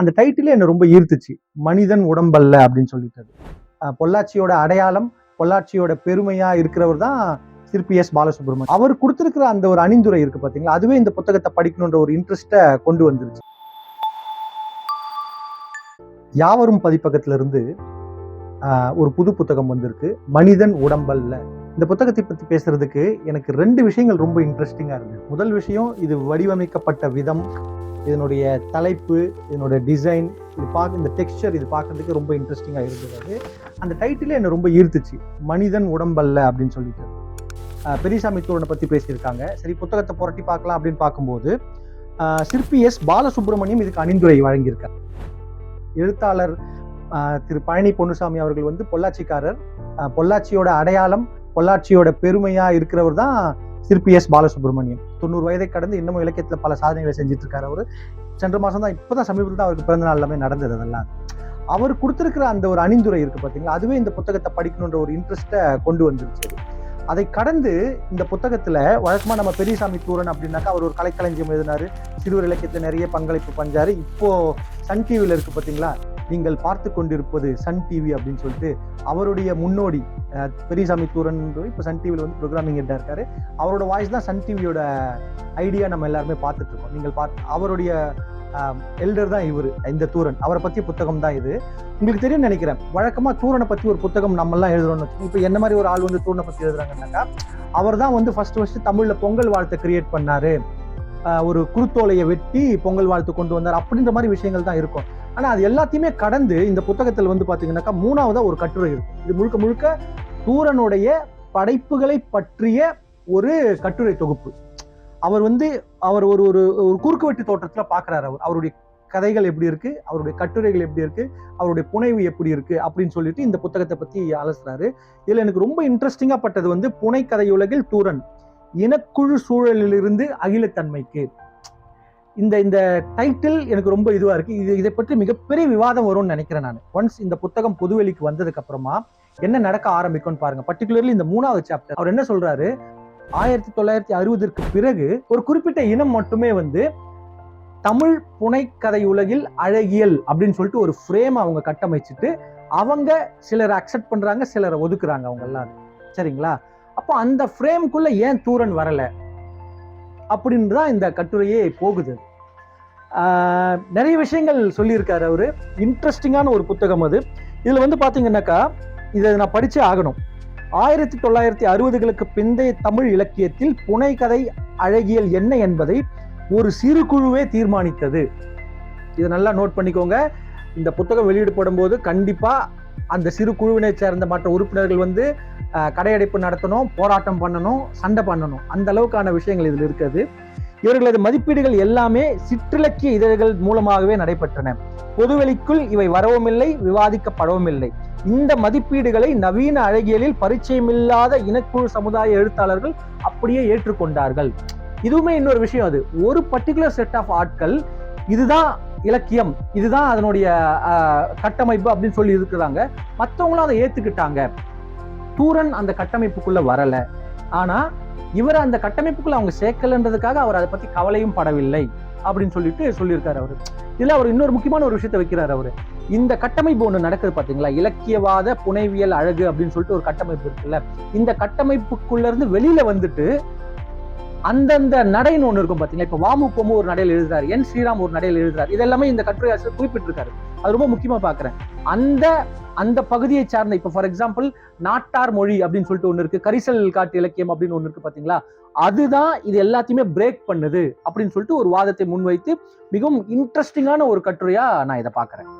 அந்த டைட்டிலே என்னை ரொம்ப ஈர்த்துச்சு. மனிதன் உடம்பல்ல அப்படின்னு சொல்லிட்டது. பொள்ளாச்சியோட அடையாளம் பொள்ளாச்சியோட பெருமையா இருக்கிறவர் தான் சிற்பி எஸ் பாலசுப்ரமணியம். அவர் கொடுத்திருக்கிற அந்த ஒரு அணிந்துரை இருக்கு பாத்தீங்களா? அதுவே இந்த புத்தகத்தை படிக்கணுன்ற ஒரு இன்ட்ரெஸ்ட்டை கொண்டு வந்துருச்சு. யாவரும் பதிப்பகத்துல இருந்து ஆஹ், ஒரு புது புத்தகம் வந்திருக்கு. மனிதன் உடம்பல்ல. இந்த புத்தகத்தை பத்தி பேசுறதுக்கு எனக்கு ரெண்டு விஷயங்கள் ரொம்ப இன்ட்ரெஸ்டிங்கா இருந்தது முதல் விஷயம் இது வடிவமைக்கப்பட்ட விதம். இதனுடைய தலைப்பு இதனுடைய டிசைன் இது பார்க்க இந்த டெக்ஸ்சர் இது பார்க்கறதுக்கு ரொம்ப இன்ட்ரெஸ்டிங்காக இருந்தது அந்த டைட்டிலே என்னை ரொம்ப ஈர்த்துச்சு. மனிதன் உடம்பல்ல அப்படின்னு சொல்லிட்டு. பெரியசாமி தூரனை பற்றி பேசியிருக்காங்க. சரி புத்தகத்தை புரட்டி பார்க்கலாம் அப்படின்னு பார்க்கும்போது சிற்பி எஸ் பாலசுப்ரமணியம் இதுக்கு அணிந்துரை வழங்கியிருக்கார். எழுத்தாளர் திரு பழனி பொன்னுசாமி அவர்கள் வந்து பொள்ளாச்சிக்காரர். பொள்ளாச்சியோட அடையாளம் பொள்ளாச்சியோட பெருமையாக இருக்கிறவர் தான் சிற்பி எஸ் பாலசுப்ரமணியம். தொண்ணூறு வயதை கடந்து இன்னமும் இலக்கியத்தில் பல சாதனைகளை செஞ்சுட்டு இருக்காரு அவர். சென்ற மாதம் தான் இப்போ தான் சமீபத்தில் தான் அவருக்கு பிறந்த நாள் எல்லாமே நடந்தது அதெல்லாம். அவர் கொடுத்துருக்கிற அந்த ஒரு அணிந்துரை இருக்கு பார்த்தீங்களா அதுவே இந்த புத்தகத்தை படிக்கணுன்ற ஒரு இன்ட்ரெஸ்ட்டை கொண்டு வந்துருச்சு அதை. கடந்து இந்த புத்தகத்தில் வழக்கமாக நம்ம பெரியசாமி தூரன் அப்படின்னாக்கா அவர் ஒரு கலைக்களஞ்சியம் எழுதினாரு. சிறுவர் இலக்கியத்தில் நிறைய பங்களிப்பு பஞ்சாரு. இப்போது சன் டிவியில் இருக்குது பார்த்தீங்களா நீங்கள் பார்த்து கொண்டிருப்பது சன் டிவி அப்படின்னு சொல்லிட்டு அவருடைய முன்னோடி பெரியசாமி தூரன் இப்போ சன் டிவியில் வந்து ப்ரோக்ராமிங் ஹெட்டாக இருக்காரு. அவரோட வாய்ஸ் தான் சன் டிவியோட ஐடியா நம்ம எல்லாருமே பார்த்துட்டு இருக்கோம். நீங்கள் பார்த்து அவருடைய எல்டர் தான் இவர் இந்த தூரன். அவரை பற்றி புத்தகம் தான் இது. உங்களுக்கு தெரியும் நினைக்கிறேன். வழக்கமாக தூரனை பற்றி ஒரு புத்தகம் நம்மளாம் எழுதுறோம்னு இப்போ என்ன மாதிரி ஒரு ஆள் வந்து தூரனை பற்றி எழுதுறாங்கன்னாக்கா அவர் தான் வந்து ஃபர்ஸ்ட் ஃபர்ஸ்ட் தமிழில் பொங்கல் வாழ்த்தை கிரியேட் பண்ணாரு. ஒரு குருத்தோலையை வெட்டி பொங்கல் வாழ்த்து கொண்டு வந்தார் அப்படின்ற மாதிரி விஷயங்கள் தான் இருக்கும். ஆனா அது எல்லாத்தையுமே கடந்து இந்த புத்தகத்தில் வந்து பாத்தீங்கன்னாக்கா மூணாவதா ஒரு கட்டுரை இருக்கு. இது முழுக்க முழுக்க தூரனுடைய படைப்புகளை பற்றிய ஒரு கட்டுரை தொகுப்பு. அவர் வந்து அவர் ஒரு ஒரு ஒரு குறுக்குவெட்டு தோற்றத்துல பாக்குறாரு அவர். அவருடைய கதைகள் எப்படி இருக்கு அவருடைய கட்டுரைகள் எப்படி இருக்கு அவருடைய புனைவு எப்படி இருக்கு அப்படின்னு சொல்லிட்டு இந்த புத்தகத்தை பத்தி அலசுறாரு. இதுல எனக்கு ரொம்ப இன்ட்ரெஸ்டிங்கா பட்டது வந்து புனை கதையுலகில் தூரன் இனக்குழு சூழலிலிருந்து அகிலத்தன்மைக்கு. இந்த இந்த டைட்டில் எனக்கு ரொம்ப இதுவா இருக்கு. இது இதை பற்றி மிகப்பெரிய விவாதம் வரும்னு நினைக்கிறேன் நான். ஒன்ஸ் இந்த புத்தகம் பொதுவெளிக்கு வந்ததுக்கு அப்புறமா என்ன நடக்க ஆரம்பிக்கும்னு பாருங்க. பர்டிகுலர்லி இந்த மூணாவது சாப்டர் அவர் என்ன சொல்றாரு? ஆயிரத்தி தொள்ளாயிரத்தி அறுபதற்கு பிறகு ஒரு குறிப்பிட்ட இனம் மட்டுமே வந்து தமிழ் புனைக்கதை உலகில் அழகியல் அப்படின்னு சொல்லிட்டு ஒரு ஃப்ரேம் அவங்க கட்டமைச்சிட்டு அவங்க சிலரை அக்செப்ட் பண்றாங்க சிலரை ஒதுக்குறாங்க அவங்க எல்லாரும். சரிங்களா? அப்போ அந்த ஃப்ரேம்குள்ள ஏன் தூரன் வரல? அப்படின்னு தான் இந்த கட்டுரையே போகுது. நிறைய விஷயங்கள் சொல்லியிருக்காரு அவர். இன்ட்ரெஸ்டிங்கான ஒரு புத்தகம் அது. இதில் வந்து பார்த்தீங்கன்னாக்கா இதை நான் படித்தே ஆகணும். ஆயிரத்தி தொள்ளாயிரத்தி அறுபதுகளுக்கு பிந்தைய தமிழ் இலக்கியத்தில் புனைகதை அழகியல் என்ன என்பதை ஒரு சிறு குழுவே தீர்மானித்தது. இதை நல்லா நோட் பண்ணிக்கோங்க. இந்த புத்தகம் வெளியிடப்படும் போது கண்டிப்பாக அந்த சிறு குழுவினை சேர்ந்த மற்ற உறுப்பினர்கள் வந்து கடையடைப்பு நடத்தணும் போராட்டம் பண்ணணும் சண்டை பண்ணணும். அந்த அளவுக்கான விஷயங்கள் இதில் இருக்குது. இவர்களது மதிப்பீடுகள் எல்லாமே சிற்றிலக்கிய இதழ்கள் மூலமாகவே நடைபெற்றன. பொதுவெளிக்குள் இவை வரவும் இல்லை விவாதிக்கப்படவும் இல்லை இந்த மதிப்பீடுகளை நவீன அழகியலில் பரிச்சயமில்லாத இனக்குழு சமுதாய எழுத்தாளர்கள் அப்படியே ஏற்றுக்கொண்டார்கள். இதுவுமே இன்னொரு விஷயம் அது. ஒரு பர்டிகுலர் செட் ஆஃப் ஆட்கள் இதுதான் இலக்கியம் இதுதான் அதனுடைய கட்டமைப்பு அப்படின்னு சொல்லி இருக்கிறாங்க. மற்றவங்களும் அதை ஏத்துக்கிட்டாங்க. தூரன் அந்த கட்டமைப்புக்குள்ள வரல. ஆனா இவர் அந்த கட்டமைப்புக்குள்ள அவங்க சேர்க்கலன்றதுக்காக அவர் அதை பத்தி கவலையும் படவில்லை அப்படின்னு சொல்லிட்டு சொல்லியிருக்காரு அவரு. இதுல அவர் இன்னொரு முக்கியமான ஒரு விஷயத்த வைக்கிறாரு அவரு. இந்த கட்டமைப்பு ஒண்ணு நடக்குது பாத்தீங்களா? இலக்கியவாத புனைவியல் அழகு அப்படின்னு சொல்லிட்டு ஒரு கட்டமைப்பு இருக்குல்ல. இந்த கட்டமைப்புக்குள்ள இருந்து வெளியில வந்துட்டு அந்தந்த நடைன்னு ஒன்று இருக்கும் பார்த்தீங்களா இப்போ வாமு பொம்மு ஒரு நடையில் எழுதுறாரு என் ஸ்ரீராம் ஒரு நடையில் எழுதுறாரு. இதெல்லாமே இந்த கட்டுரை ஆசிரியர் குறிப்பிட்டிருக்காரு. அது ரொம்ப முக்கியமாக பார்க்குறேன் அந்த அந்த பகுதியை சார்ந்த இப்போ ஃபார் எக்ஸாம்பிள் நாட்டார் மொழி அப்படின்னு சொல்லிட்டு ஒன்று இருக்கு கரிசல் காட்டு இலக்கியம் அப்படின்னு ஒன்று இருக்கு பார்த்தீங்களா அதுதான் இது எல்லாத்தையுமே பிரேக் பண்ணுது அப்படின்னு சொல்லிட்டு ஒரு வாதத்தை முன்வைத்து மிகவும் இன்ட்ரெஸ்டிங்கான ஒரு கட்டுரையா நான் இதை பார்க்குறேன்